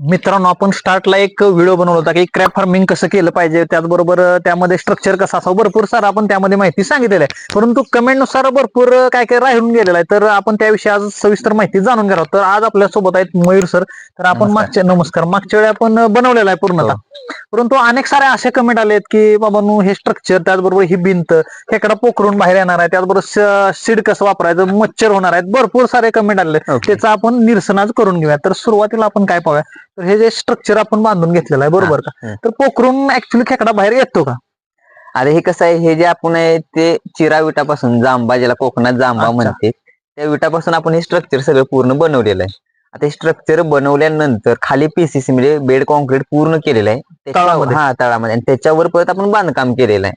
मित्रांनो आपण स्टार्टला एक व्हिडिओ बनवला होता की क्रॅप फार्मिंग कसं केलं पाहिजे? त्याचबरोबर त्यामध्ये स्ट्रक्चर कसं असावं? भरपूर सारं आपण त्यामध्ये माहिती सांगितलेली आहे. परंतु कमेंटनुसार भरपूर काय काय राहून गेलेलं आहे. तर आपण त्याविषयी आज सविस्तर माहिती जाणून घेणार आहोत. तर आज आपल्यासोबत आहेत मयूर सर तर आपण. मागच्या नमस्कार. मागच्या वेळी आपण बनवलेला आहे पूर्णतः. परंतु अनेक सारे असे कमेंट आलेत की बाबा नु हे स्ट्रक्चर त्याचबरोबर ही भिंत खेकडा पोखरून बाहेर येणार आहे त्याचबरोबर सीड कसं वापरायचं? मच्छर होणार आहेत. भरपूर सारे कमेंट आले. त्याचं आपण निरसन आज करून घेऊया. तर सुरुवातीला आपण काय पाहूया? तर हे जे स्ट्रक्चर आपण बांधून घेतलेलं आहे बरोबर का. तर पोखरून ऍक्च्युली खेकडा बाहेर येतो का? आता हे कसं आहे हे जे आपण आहे ते चिरा विटापासून जांबा ज्याला कोकणात जांबा. म्हणते त्या विटापासून आपण हे स्ट्रक्चर सगळं पूर्ण बनवलेलं आहे. आता हे स्ट्रक्चर बनवल्यानंतर खाली पीसीसी म्हणजे बेड कॉन्क्रीट पूर्ण केलेलं आहे? हा तळामध्ये. आणि त्याच्यावर परत आपण बांधकाम केलेलं आहे.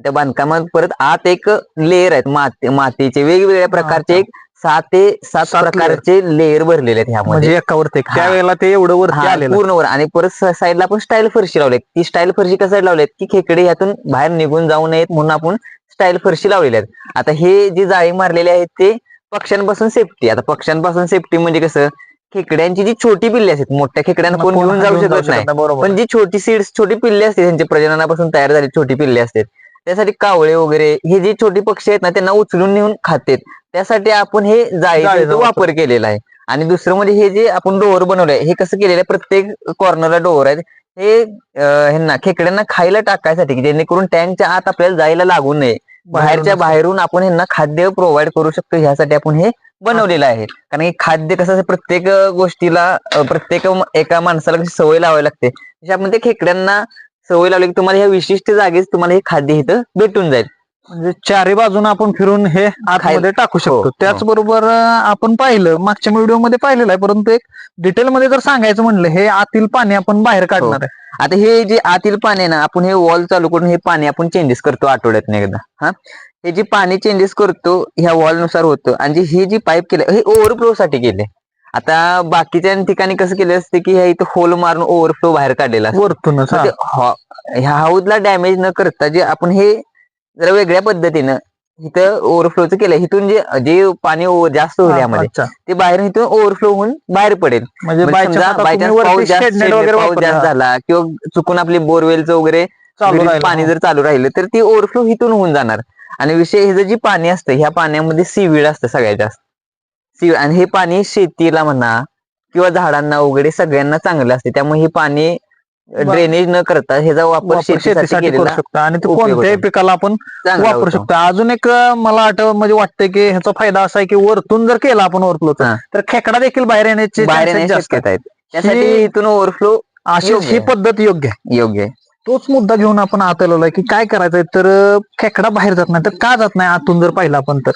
त्या बांधकामात परत आत एक लेअर आहेत माती मातीचे वेगवेगळ्या प्रकारचे एक सहा ते सात सात प्रकारचे लेअर भरलेले आहेत ह्यामध्ये. म्हणजे एकावरती एक. हा. त्यावेळेला ते एवढं वरती हा, आलेलं. पूर्ण वर. आणि परत साईडला आपण स्टाईल फरशी लावली ती स्टाईल फरशी कशासाठी लावली की खेकडे ह्यातून बाहेर निघून जाऊ नयेत म्हणून आपण स्टाईल फरशी लावलेली आहेत. आता हे जी जाळी मारलेली आहे ते पक्ष्यांपासून सेफ्टी आता पक्ष्यांपासून सेफ्टी म्हणजे कसं? खेकड्यांची जी छोटी पिल्ली असतात मोठ्या खेकड्यांना कोण घेऊन जाऊ शकत नाही. बरोबर. पण जी छोटी सीड्स छोटी पिल्ले असते त्यांच्या प्रजननापासून तयार झाली छोटी पिल्ले असतात. त्यासाठी कावळे वगैरे हे जे छोटी पक्षी आहेत ना त्यांना उचलून नेऊन खातेत. त्यासाठी आपण हे जाळीचा वापर. केलेला आहे. आणि दुसरं म्हणजे हे जे आपण डोअर बनवलंय हे कसं केलेलं आहे? प्रत्येक कॉर्नरला डोअर आहेत. हे ह्यांना खेकड्यांना खायला टाकायसाठी की जेणेकरून टँकच्या आत आपल्याला जायला लागू नये. बाहेरच्या बाहेरून आपण ह्यांना खाद्य प्रोव्हाइड करू शकतो ह्यासाठी आपण हे बनवलेलं आहे. कारण की खाद्य कसं प्रत्येक गोष्टीला प्रत्येक एका माणसाला कशी सवय लावावी लागते. आपण ते खेकड्यांना सवय लावली की तुम्हाला ह्या विशिष्ट जागेच तुम्हाला हे खाद्य इथं भेटून जाईल. म्हणजे चारी बाजून आपण फिरून हे आतमध्ये टाकू हो, शकतो. हो. त्याचबरोबर अं, आपण पाहिलं मागच्या व्हिडिओमध्ये पाहिलेलं आहे परंतु एक डिटेल मध्ये जर सांगायचं म्हणलं हे आतील पाणी आपण बाहेर काढणार आहे. आता हे जे आतील पाणी आहे ना आपण हे वॉल चालू करून हे पाणी आपण चेंजेस करतो आठवड्यातून एकदा हा? हे जे पाणी चेंजेस करतो ह्या वॉलनुसार होतं. आणि जी ही जी पाईप केलं हे ओव्हरफ्लो साठी केले. आता बाकीच्या ठिकाणी कसं केलं असते की ह्या इथं होल मारून ओव्हरफ्लो बाहेर काढलेला हा. हॉ- ह्या हाऊसला डॅमेज न करता जे आपण हे जरा वेगळ्या पद्धतीनं इथं ओव्हरफ्लोचं केलं इथून जे जे पाणी जास्त होईल यामध्ये अच्छा. ते बाहेर इथून ओव्हरफ्लो होऊन बाहेर पडेल. म्हणजे म्हणजे बाय समजा चान्स आता by तुम्ही chance वरती पाऊस जास्त शेड नेट शेड वगैरे पाऊस वापरला. जास्त झाला किंवा चुकून आपली बोरवेलचं वगैरे चालू विहिरीत राहिलं. पाणी जर चालू राहिलं तर ती ओव्हरफ्लो इथून होऊन जाणार. आणि विषय हे जे जी पाणी असतं ह्या पाण्यामध्ये सीवीड असतं सगळ्यात जास्त. सीवीड आणि हे पाणी शेतीला म्हणा किंवा झाडांना वगैरे सगळ्यांना चांगलं असते. त्यामुळे हे पाणी ड्रेनेज न करता ह्याचा वापर शेतीसाठी करू शकतो आणि ते कोणत्याही. पिकाला आपण वापरू. शकतो अजून एक मला आठव म्हणजे वाटतं की ह्याचा फायदा असा आहे की वरतून जर केला आपण ओव्हरफ्लोचा हा. तर खेकडा देखील बाहेर येण्याचे बाहेर येण्याची जास्त आहेत. शक्यता आहेत त्यासाठी ही- इथून ओव्हरफ्लो अशी ही. पद्धत योग्य आहे योग्य आहे तोच मुद्दा घेऊन आपण आत आलेलो आहे की काय करायचंय तर खेकडा बाहेर जात नाही तर का जात नाही आतून जर पाहिलं आपण तर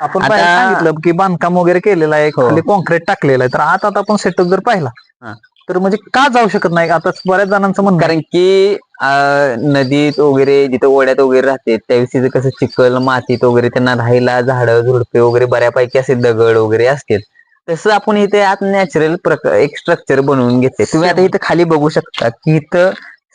आपण सांगितलं की बांधकाम वगैरे केलेलं आहे हो. कॉन्क्रीट टाकलेलं आहे तर आत आता आपण सेटअप जर पाहिला हा. तर म्हणजे का जाऊ शकत नाही आता बऱ्याच जणांचं म्हणणं आहे. कारण की अं, नदीत वगैरे जिथं ओढ्यात वगैरे राहते त्यावेळेस तिथं कसं चिखल मातीत वगैरे त्यांना राहायला झाडं झुडपे वगैरे बऱ्यापैकी असे दगड वगैरे असतील तसं आपण इथे आत नॅचरल प्रकार एक स्ट्रक्चर बनवून घेते तुम्ही आता इथं खाली बघू शकता की इथं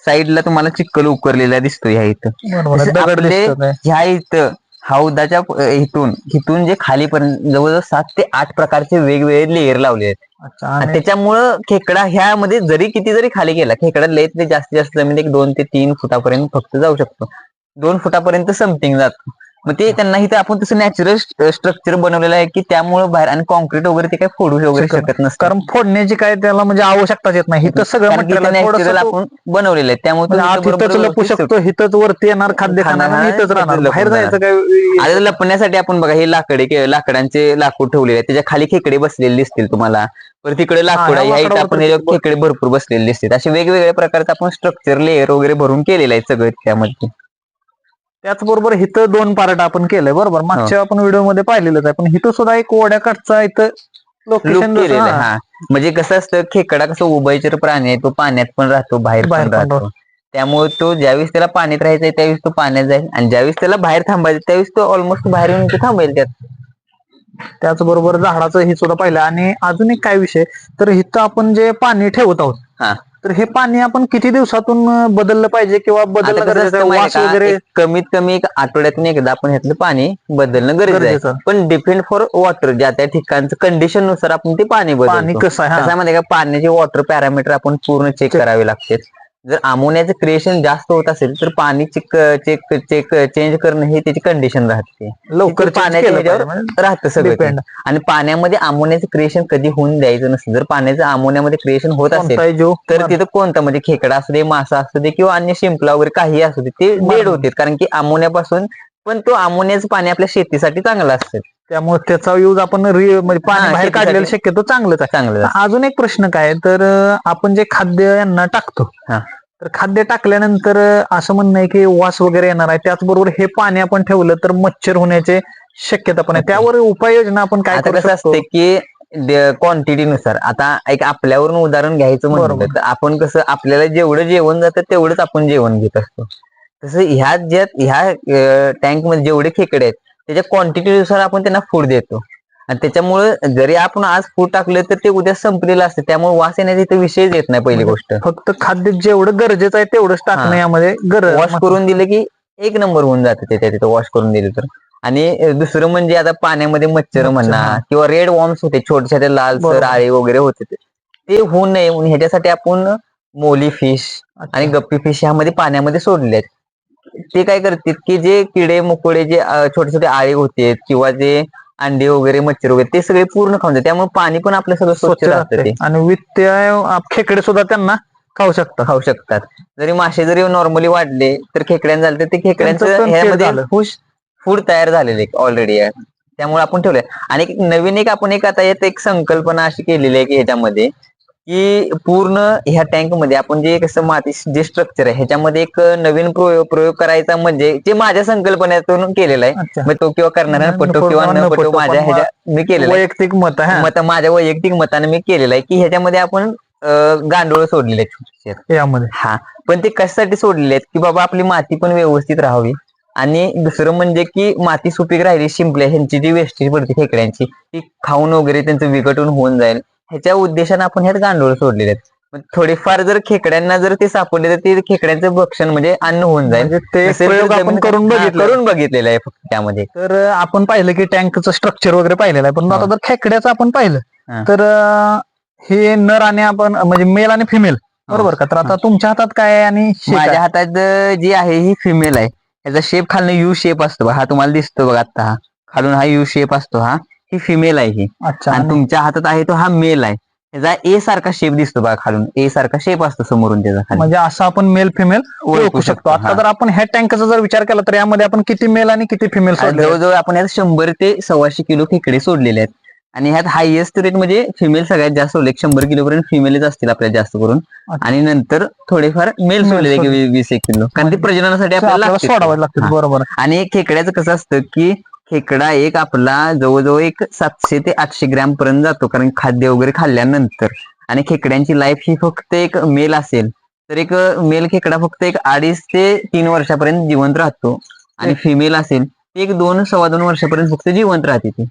साईडला तुम्हाला चिखल उकरलेला दिसतो ह्या इथं बरोबर आहे. तसं दगड आपले दिसत आहे. ह्या इथं हौदाच्या इथून इथून जे खालीपर्यंत जवळजवळ सात ते आठ प्रकारचे वेगवेगळे लेअर लावले आहेत. अच्छा आणि आणि त्याच्यामुळं खेकडा ह्यामध्ये जरी किती जरी खाली गेला खेकडा लय ते जास्तीत जास्त जमीन एक दोन ते तीन फुटापर्यंत फक्त जाऊ शकतो. दोन फुटापर्यंत समथिंग जातो. मग ते त्यांना इथं आपण तसं नॅचरल स्ट्रक्चर बनवलेलं आहे की त्यामुळं बाहेर आणि कॉन्क्रीट वगैरे ते काही फोडू वगैरे शकत नसतं. कारण फोडण्याची काय त्याला म्हणजे आवश्यकताच येत नाही. इथं सगळं नॅचरल आपण बनवलेलं आहे. त्यामुळे म्हणजे लपू शकतो हिथंच वरती येणार खाद्य खाणार हिथंच राहणार. बाहेर जायचं काय लपण्यासाठी आपण बघा हे लाकडे लाकडांचे लाकूड ठेवलेले आहे त्याच्याखाली खेकडे बसलेले दिसतील तुम्हाला. परत तिकडे लाकूड आहे इथं आपण खेकडे भरपूर बसलेले दिसतील. असे वेगवेगळ्या प्रकारचं आपण स्ट्रक्चर लेअर वगैरे भरून केलेलं आहे सगळं त्यामध्ये. त्याचबरोबर हिथं दोन पार्ट आपण केलंय बरोबर? मागच्या आपण व्हिडिओमध्ये पाहिलेलंच आहे. पण हिथं सुद्धा एक ओढ्याकडचा इथं लुक लोकेशन केलेलं आहे हा. म्हणजे कसं असतं खेकडा कसं उभयचर प्राणी आहे तो पाण्यात पण राहतो बाहेर बाहेर पण पण राहतो. त्यामुळे तो ज्यावेळेस त्याला पाण्यात राहायचंय त्यावेळेस तो पाण्यात जाईल. आणि ज्यावेळेस त्याला बाहेर थांबायचं त्यावेळेस तो ऑलमोस्ट बाहेर येऊन थांबेल त्यात. त्याचबरोबर झाडाचं हे सुद्धा पाहिलं. आणि अजून एक काय विषय? तर इथं आपण जे पाणी ठेवत आहोत हा. तर हे पाणी आपण किती दिवसातून बदललं पाहिजे किंवा आता बदललं कसं गरजेचं असतं आहे? माहिती वास आहे का? वगैरे एक कमीत कमी एक आठवड्यातून एकदा आपण ह्यातलं पाणी बदलणं गरजेचं आहे गरजेचं पण डिपेंड फॉर वॉटर ज्या त्या ठिकाणचं कंडिशननुसार आपण ते पाणी पाणी बदलतो कसं आहे हा. कसं आहे माहिती आहे का पाण्याचे वॉटर पॅरामीटर आपण पूर्ण चेक. करावे लागते जर अमोनियाचं क्रिएशन जास्त होत असेल तर पाणी चेक चेक चेक चेंज करणं हे त्याची कंडिशन राहते लवकर पाण्याच्या. राहतं सगळं. आणि पाण्यामध्ये अमोनियाचं क्रिएशन कधी होऊन द्यायचं नसतं जर पाण्याचं अमोनियामध्ये क्रिएशन होत असेल तर तिथं कोणतं म्हणजे खेकडा असू दे मासा असू दे किंवा अन्य शिंपला वगैरे काही असू दे ते. डेड होते कारण की अमोनियापासून पण तो अमोनियाचं पाणी आपल्या शेतीसाठी चांगलं असतं त्यामुळे त्याचा यूज आपण रि- म्हणजे पाणी हा, बाहेर शेतीसाठी. काढलेलं शक्यतो चांगलंच आहे चांगलं असतं. अजून एक प्रश्न काय आहे, तर अं, आपण जे खाद्य यांना टाकतो हा. तर खाद्य टाकल्यानंतर अं, असं म्हणणं आहे की वास वगैरे येणार आहे त्याचबरोबर हे पाणी आपण ठेवलं तर मच्छर होण्याचे शक्यता पण आहे. त्यावर उपाययोजना आपण काय आता करू कसं शकतो असते की क्वांटिटी नुसार आता एक आपल्यावरून उदाहरण घ्यायचं म्हणलं बरोबर. तर आपण कसं आपल्याला जेवढं जेवण जातं तेवढंच आपण जेवण घेत असतो तसं ह्या ज्यात ह्या टँकमध्ये जेवढे खेकडे आहेत त्याच्या क्वांटिटी नुसार आपण त्यांना फूड देतो. आणि त्याच्यामुळे जरी आपण आज फूड टाकलं तर ते उद्या संपलेलं असतं. त्यामुळे वास येण्याचा इथे विषयच येत नाही पहिली गोष्ट. फक्त खाद्य जेवढं गरजेचं आहे तेवढंच टाकणं. यामध्ये गरज वॉश करून दिलं की एक नंबर होऊन जातं त्याच्या तिथं वॉश करून दिलं तर. आणि दुसरं म्हणजे आता पाण्यामध्ये मच्छर म्हणा. किंवा रेड वॉर्म्स होते छोटे छोटे लाल आळे वगैरे होते ते. ते होऊ नये. म्हणून ह्याच्यासाठी आपण मोली फिश आणि गप्पी फिश ह्यामध्ये पाण्यामध्ये सोडले आहेत ते काय करतात की जे किडे मुकोडे जे छोटे छोटे आळे होते किंवा जे अंडे वगैरे मच्छर वगैरे ते सगळे पूर्ण खाऊन जातात. त्यामुळे पाणी पण आपलं सगळं स्वच्छ राहतं आणि वित्तीय खेकडे सुद्धा त्यांना खाऊ शकतात. खाऊ शकतात. जरी मासे जरी नॉर्मली वाढले तर खेकड्यां झाले तर ते खेकड्यांचं फूड तयार झालेले ऑलरेडी आहे त्यामुळे आपण ठेवलंय. आणि नवीन एक आपण एक आता यात एक संकल्पना अशी केलेली आहे की ह्याच्यामध्ये की पूर्ण ह्या टँकमध्ये आपण जे कसं माती जे स्ट्रक्चर आहे ह्याच्यामध्ये एक नवीन प्रयोग प्रयोग करायचा म्हणजे जे माझ्या संकल्पनेतून केलेलं आहे. मग तो किंवा करणारा पटो किंवा न पटो, माझ्या ह्याच्या मी केलेला वैयक्तिक मत आहे मत माझ्या वैयक्तिक मताने मी केलेलं आहे की ह्याच्यामध्ये आपण गांडोळ सोडलेले आहेत. यामध्ये. हा. पण ते कशासाठी सोडलेले आहेत? की बाबा आपली माती पण व्यवस्थित राहावी. आणि दुसरं म्हणजे की माती सुपीक राहिली शिंपल्या ह्यांची जी वेस्टेज पडते खेकड्यांची ती खाऊन वगैरे त्यांचं विघटन होऊन जाईल. ह्याच्या उद्देशाने आपण ह्यात गांडोळ सोडलेले आहेत. थोडेफार जर खेकड्यांना जर ते सापडले तर ते खेकड्यांचं भक्षण म्हणजे अन्न होऊन जाईल. म्हणजे ते आपण करून हा, करून बघितलेलं आहे फक्त त्यामध्ये. तर आपण पाहिलं की टँकचं स्ट्रक्चर वगैरे पाहिलेलं आहे. पण हो. आता जर खेकड्याचं आपण पाहिलं हा. तर हे नर आणि आपण म्हणजे मेल आणि फिमेल बरोबर का? तर आता तुमच्या हातात काय आहे आणि? माझ्या हातात जी आहे ही फिमेल आहे. याचा शेप खालनं यू शेप असतो बघा. हा तुम्हाला दिसतो बघा आता हा. खालून हा यू शेप असतो हा. ही फिमेल आहे ही. अच्छा आणि आणि? तुमच्या हातात आहे तो हा मेल आहे. त्याचा ए सारखा शेप दिसतो बघा खालून. ए सारखा शेप असतो समोरून त्याचा खाली. म्हणजे असं आपण मेल फिमेल ओळखू शकतो. आता हा. जर आपण ह्या टँकचा जर विचार केला तर यामध्ये आपण किती मेल आणि किती फिमेल आणि सोडले जवळजवळ आपण यात शंभर ते सव्वाशे किलो खेकडे सोडलेले आहेत. आणि ह्यात हायएस्ट रेट म्हणजे फिमेल सगळ्यात जास्त सोडले शंभर किलो पर्यंत फिमेलच असतील आपल्याला जास्त करून. अच्छा. आणि नंतर थोडेफार मेल Male सोडलेले सोडले. वी- वीस एक किलो. कारण ते प्रजननासाठी आपल्याला. सोडावं लागतं हा. बरोबर. आणि खेकड्याचं कसं असतं की खेकडा एक आपला जवळजवळ एक सातशे ते आठशे ग्रॅम पर्यंत जातो कारण खाद्य वगैरे खाल्ल्यानंतर. आणि खेकड्यांची लाईफ ही फक्त एक मेल असेल. तर एक मेल खेकडा फक्त एक अडीच ते तीन वर्षापर्यंत जिवंत राहतो. आणि फिमेल असेल ते एक दोन सव्वा दोन वर्षापर्यंत फक्त जिवंत राहते ती.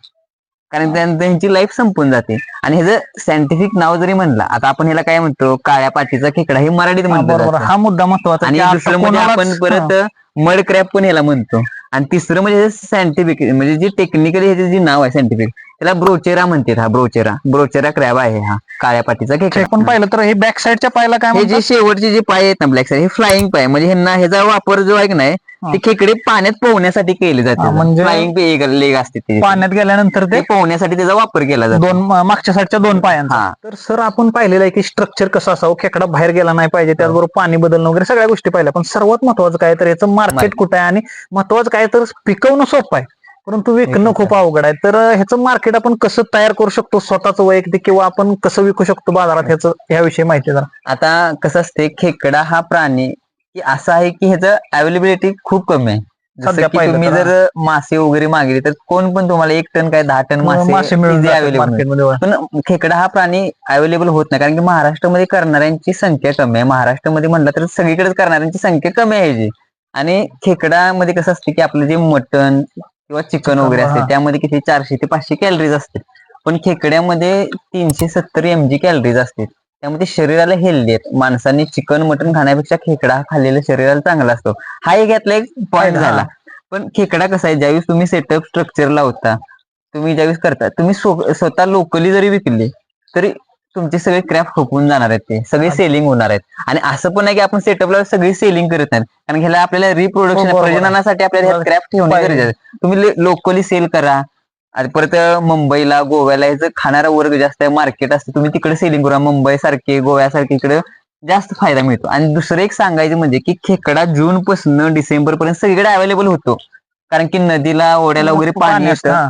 कारण त्यां- त्यांची लाईफ संपून जाते. आणि ह्याचं सायंटिफिक नाव जरी म्हणलं आता आपण ह्याला काय म्हणतो? काळ्या पाठीचा खेकडा हे मराठीत म्हणतो हा मुद्दा महत्त्वाचा आणि दुसरं म्हणजे आपण परत मड क्रॅप पण ह्याला म्हणतो. आणि तिसरं म्हणजे सायंटिफिक म्हणजे जे टेक्निकली ह्याचे जे नाव आहे सायंटिफिक त्याला ब्रोचेरा म्हणतात हा ब्रोचेरा ब्रोचेरा क्रॅब आहे हा काळ्या पाठीचा खेकडा. पण पाहिलं तर हे बॅक साईडच्या पायला काय हे जे म्हणतात? शेवटचे जे पाय आहेत ना ब्लॅक साईड हे फ्लाइंग पाय. म्हणजे ह्यांना ह्याचा वापर जो आहे की नाही. ते खेकडे पाण्यात पोहण्यासाठी केले हा, जाते म्हणजे फ्लाइंग लेग असते ते पाण्यात गेल्यानंतर ते ते पोहण्यासाठी त्याचा वापर केला जातो. दोन म- मागच्या साईडच्या दोन पायांचा. हा. तर सर आपण पाहिलेलं आहे की स्ट्रक्चर कसं असावं? खेकडा बाहेर गेला नाही पाहिजे त्याचबरोबर पाणी बदलणं वगैरे सगळ्या गोष्टी पाहिल्या. पण सर्वात महत्वाचं काय तर याचं मार्केट. कुठं आहे आणि महत्वाचं काय तर पिकवणं सोपं आहे. परंतु विकणं खूप अवघड आहे. तर ह्याचं मार्केट आपण कसं तयार करू शकतो? स्वतःच वैयक्तिक किंवा आपण कसं विकू शकतो बाजारात? ह्याचं ह्याविषयी माहिती जरा. आता कसं असते खेकडा हा प्राणी की असा आहे की ह्याचं अवेलेबिलिटी खूप कमी आहे. जसं की तुम्ही जर मासे वगैरे मागले तर कोण पण तुम्हाला एक टन काय दहा टन मासे मासे. मार्केटमध्ये पण खेकडा हा प्राणी अवेलेबल होत नाही. कारण की महाराष्ट्रामध्ये करणाऱ्यांची संख्या कमी आहे. महाराष्ट्रामध्ये म्हणलं तर सगळीकडेच करणाऱ्यांची संख्या कमी आहे जी आणि खेकडामध्ये कसं असते की आपलं जे मटन किंवा चिकन वगैरे असते. त्यामध्ये किती? चारशे ते पाचशे कॅलरीज असते. पण खेकड्यामध्ये तीनशे सत्तर एम जी कॅलरीज असते. त्यामुळे ते शरीराला हेल्दी आहेत. माणसांनी चिकन मटन खाण्यापेक्षा खेकडा खाल्लेला शरीराला चांगला असतो. हा एक यातला एक पॉईंट. झाला. पण खेकडा कसा आहे? ज्यावेळेस तुम्ही सेटअप स्ट्रक्चर लावता तुम्ही ज्यावेळेस करता तुम्ही स्व- स्वतः लोकली जरी विकले तरी तुमचे सगळे क्रॅफ्ट खपून जाणार आहेत ते. सगळे सेलिंग होणार आहेत. आणि असं पण आहे की आपण सेटअपला सगळी सेलिंग करत नाही कारण ह्याला आपल्याला रिप्रोडक्शन हो. प्रजननासाठी आपल्याला क्रॅफ्ट ठेवणे. गरजेचं आहे. तुम्ही लोकली सेल करा. आणि परत मुंबईला गोव्याला ह्याचं खाणारा वर्ग जास्त आहे मार्केट असतं तुम्ही तिकडे सेलिंग करा. मुंबई सारखे गोव्यासारखे इकडे जास्त फायदा मिळतो. आणि दुसरं एक सांगायचं म्हणजे की खेकडा जून पासून डिसेंबर पर्यंत सगळीकडे अवेलेबल होतो. कारण की नदीला ओढ्याला वगैरे पाणी असतं.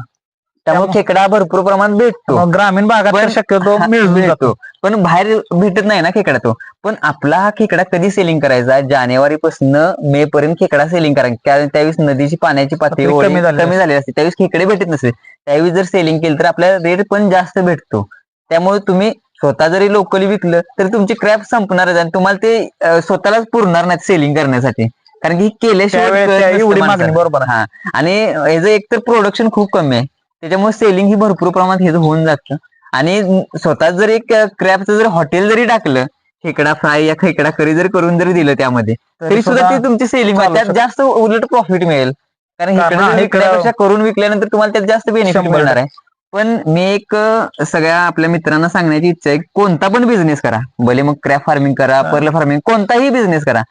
त्यामुळे खेकडा भरपूर प्रमाणात भेटतो. ग्रामीण भागात तर शक्यतो मिळून जातो. पण बाहेर भेटत नाही ना खेकडा तो. पण आपला हा खेकडा कधी सेलिंग करायचा? जानेवारी पासून मे पर्यंत खेकडा सेलिंग करायचा कारण त्यावेळेस नदीची पाण्याची पातळी कमी झालेली असते त्यावेळेस खेकडे भेटत नसते. त्यावेळी जर सेलिंग केलं तर आपल्याला रेट पण जास्त भेटतो. त्यामुळे तुम्ही स्वतः जरी लोकली विकलं तर तुमची क्रॅफ्ट संपणारच आणि तुम्हाला ते स्वतःलाच पुरणार नाही सेलिंग करण्यासाठी. कारण की केल्याशिवाय त्यावेळेस एवढी. मागणी बरोबर. हा. आणि ह्याचं एकतर प्रोडक्शन खूप कमी आहे. त्याच्यामुळे सेलिंग ही भरपूर प्रमाणात ह्याचं होऊन जातं. आणि स्वतः जर एक क्रॅपचं जर हॉटेल जरी टाकलं खेकडा फ्राय या खेकडा करी जरी करून जरी दिलं त्यामध्ये तरी सुद्धा ते तुमची सेलिंग त्यात जास्त उलट प्रॉफिट मिळेल. कारण विकण्यापेक्षा करून विकल्यानंतर तुम्हाला त्यात जास्त बेनिफिट मिळणार आहे. पण मी एक सगळ्या आपल्या मित्रांना सांगण्याची इच्छा आहे की कोणता पण बिझनेस करा. भले मग क्रॅप फार्मिंग करा हा. पर्ल फार्मिंग कोणताही बिझनेस करा.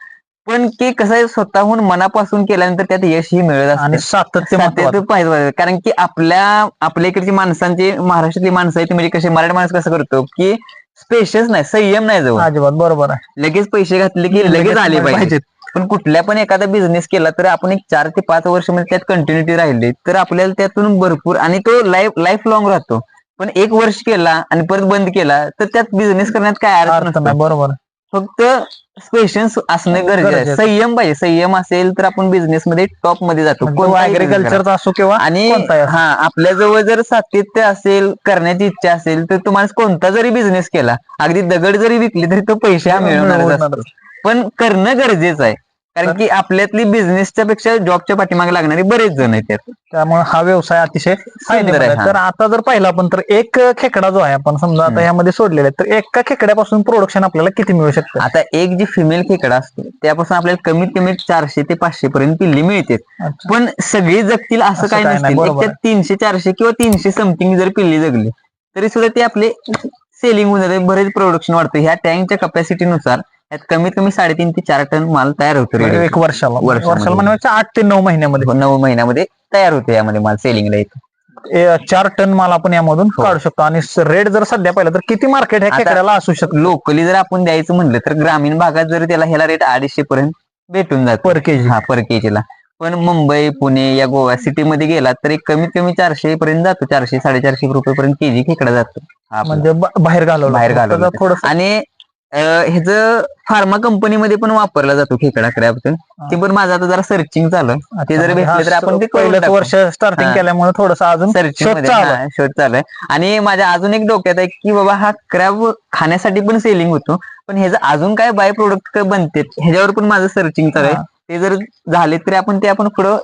पण की कसं आहे स्वतःहून मनापासून केल्यानंतर त्यात यशही मिळत असतं. आणि सातत्य सातत्य महत्वाचं. पाहिजे पाहिजे. कारण की आपल्या आपल्या इकडची माणसांची महाराष्ट्रातली माणसं आहेत म्हणजे कसे मराठी माणूस कसं करतो की स्पेशस नाही संयम नाही जवळ. अजिबात बरोबर आहे. लगेच पैसे घातले की लगेच आले पाहिजे पण कुठल्या पण एखादा बिझनेस केला तर आपण एक चार ते पाच वर्षमध्ये त्यात कंटिन्युटी राहिली तर आपल्याला त्यातून भरपूर आणि तो लाईफ लाईफ लॉंग राहतो. पण एक वर्ष केला आणि परत बंद केला तर त्यात बिझनेस करण्यात काय अर्थ अर्थ नसतो. नाही बरोबर आहे. फक्त पेशन्स असणे गरजेचं आहे गरजेचं. संयम पाहिजे संयम असेल तर आपण बिझनेस मध्ये टॉपमध्ये जातो म्हणजे कोणताही business करा. ऍग्रिकल्चरचा असो किंवा आणि कोणताही असो. हा आपल्या जवळ जर सातत्य असेल करण्याची इच्छा असेल तर तुम्हाला कोणता जरी बिझनेस केला अगदी दगड जरी विकली तरी तो पैसे हा मिळवणारच असतो. पण करणं गरजेचं आहे कारण की आपल्यातली बिझनेसच्या पेक्षा जॉबच्या पाठीमागे लागणारे बरेच जण आहेत त्यात. त्यामुळे हा व्यवसाय अतिशय फायदेमंद आहे, हा. तर आता जर पाहिला आपण तर एक खेकडा जो आहे आपण समजा आता हम्म. ह्यामध्ये सोडलेला आहे तर एका खेकड्यापासून प्रोडक्शन आपल्याला किती मिळू शकतं? आता एक जी फिमेल खेकडा असतो त्यापासून आपल्याला कमीत कमी चारशे ते पाचशे पर्यंत पिल्ली मिळते अच्छा. पण सगळी जगतील असं असं काही काही नाही, नसतील बरोबर तीनशे चारशे किंवा तीनशे समथिंग जर पिल्ली जगली तरी सुद्धा ते आपले सेलिंग होऊन जाते बरेच प्रोडक्शन वाढतं. ह्या टँकच्या कपॅसिटीनुसार कमीत कमी साडेतीन ते चार टन माल तयार होतो म्हणजे. एक वर्षाला. वर्षामध्ये. वर्षाला म्हणजे आठ ते नऊ महिन्यामध्ये. नऊ महिन्यामध्ये तयार होतो यामध्ये माल सेलिंगला येतो. ए, चार टन माल आपण यामधून हो. काढू शकतो. आणि रेट जर सध्या पाहिलं तर किती मार्केट आता- खेकड्याला असू शकतो? लोकली जर आपण द्यायचं म्हणलं तर ग्रामीण भागात जर त्याला ह्याला रेट अडीचशे पर्यंत भेटून जातो. पर केजी हा पर केजीला पण मुंबई पुणे या गोवा सिटी मध्ये गेला तर एक कमीत कमी चारशे पर्यंत जातो. चारशे साडेचारशे रुपये पर्यंत केजी खेकडा जातो. हा आपला. म्हणजे ब- बाहेर घालवलं. बाहेर घालवलं. थोडस आणि ह्याच फार्मा कंपनीमध्ये पण वापरला जातो खेकडा क्रॅबचं ते पण माझं आता जरा सर्चिंग चालू आहे. ते जर भेटले तर आपण ते पहिलंच टाकू. वर्ष स्टार्टिंग. केल्यामुळे थोडस अजून सर्चिंग शोध चालू आहे. आणि माझ्या अजून एक डोक्यात आहे की बाबा हा क्रॅब खाण्यासाठी पण सेलिंग होतो पण ह्याचं अजून काय बाय प्रोडक्ट बनते ह्याच्यावर पण माझं सर्चिंग चालू आहे. ते जर झाले तरी आपण ते आपण पुढं.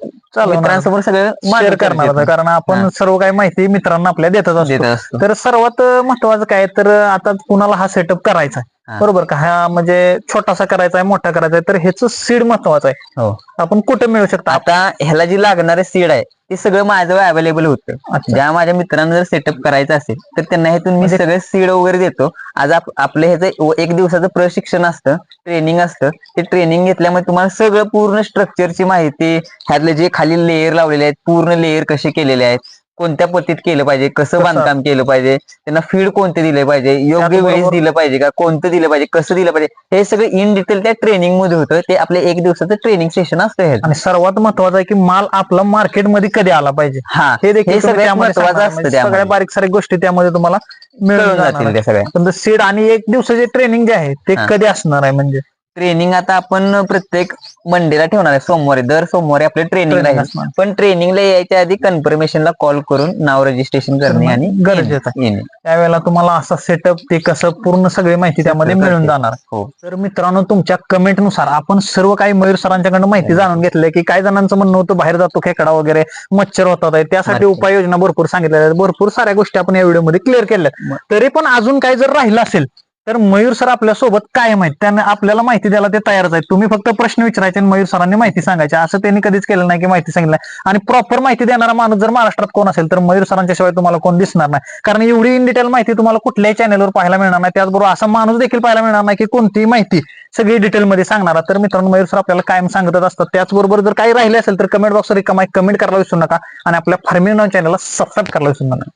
मित्रांसमोर सगळं शेअर करणार. कारण आपण. सर्व काही माहिती मित्रांना आपल्या देतच देत असतो तर सर्वात महत्वाचं काय तर आता कुणाला हा सेटअप करायचा. बरोबर का? हा म्हणजे छोटासा करायचा आहे मोठा करायचा आहे तर ह्याचं सीड महत्वाचं आहे. हो. आपण कुठे मिळू शकतो? आता ह्याला जी लागणारे सीड आहे ते सगळं माझ्याजवळ अवेलेबल होतं. अच्छा. ज्या माझ्या मित्रांना जर सेटअप करायचं असेल तर त्यांना ह्यातून मी म्हणजे- सगळे सीड वगैरे देतो. आज आप- आपलं ह्याचं एक दिवसाचं प्रशिक्षण असतं ट्रेनिंग असतं. ते ट्रेनिंग घेतल्यामुळे तुम्हाला सगळं पूर्ण स्ट्रक्चरची माहिती ह्यातले जे खाली लेअर लावलेले आहेत पूर्ण लेअर कसे केलेले आहेत कोणत्या पद्धतीत केलं पाहिजे कसं कसं? बांधकाम केलं पाहिजे त्यांना फीड कोणते दिले पाहिजे योग्य वेळेस दिलं पाहिजे का कोणतं दिलं पाहिजे कसं दिलं पाहिजे हे सगळं इन डिटेल त्या ट्रेनिंगमध्ये होतं ते आपले एक दिवसाचं ट्रेनिंग सेशन असतं ह्याचं आणि सर्वात महत्वाचं आहे की माल आपला मार्केटमध्ये कधी आला पाहिजे हा हे देखील हे तुम्ही सगळ्यात त्यामध्ये महत्वाचं. असतं म्हणजे त्यामध्ये. सगळ्या बारीक सारीक गोष्टी त्यामध्ये तुम्हाला मिळून कळून जाणार जातील आहे. त्या सगळ्या पण सीड आणि एक दिवसाचे ट्रेनिंग जे आहे ते हा. कधी असणार आहे म्हणजे ट्रेनिंग आता आपण प्रत्येक मंडेला ठेवणार आहे. सोमवारी दर सोमवारी आपले ट्रेनिंग Training राहील असणार. पण ट्रेनिंगला यायच्या आधी कन्फर्मेशनला कॉल करून नाव रजिस्ट्रेशन करणे आणि गरजेचं येणे. त्यावेळेला तुम्हाला असा सेटअप ते कसं पूर्ण सगळी माहिती त्यामध्ये मिळून. जाणार. हो. तर मित्रांनो तुमच्या कमेंटनुसार आपण सर्व काही मयूर सरांच्याकडनं माहिती जाणून घेतलंय की काही जणांचं म्हणणं होतं बाहेर जातो खेकडा वगैरे मच्छर होतात. आहे. त्यासाठी अच्छा. उपाययोजना भरपूर सांगितलेल्या आहेत. भरपूर साऱ्या गोष्टी आपण या व्हिडिओमध्ये क्लिअर केल्या आहेत. तरी पण अजून काही जर राहिलं असेल तर मयूर सर आपल्यासोबत काय माहिती त्यांना आपल्याला माहिती द्यायला ते तयारच आहेत. तुम्ही फक्त प्रश्न विचारायचे आणि मयूर सरांनी माहिती सांगायची. असं त्यांनी कधीच केलं नाही की माहिती सांगितलं आणि प्रॉपर माहिती देणारा माणूस जर महाराष्ट्रात कोण असेल तर मयूर सरांच्या शिवाय तुम्हाला कोण दिसणार नाही. कारण एवढी इन डिटेल माहिती तुम्हाला कुठल्याही चॅनलवर पाहायला मिळणार नाही. त्याचबरोबर असा माणूस देखील पाहायला मिळणार नाही की कोणतीही माहिती सगळी डिटेलमध्ये सांगणारा. तर मित्रांनो मयूर सर आपल्याला कायम सांगतच असतात. त्याचबरोबर जर काही राहिले असेल तर कमेंट बॉक्सवर कमेंट करायला विसरू नका. आणि आपल्या फार्मिंग चॅनलला सबस्क्राईब करायला विसरू नका.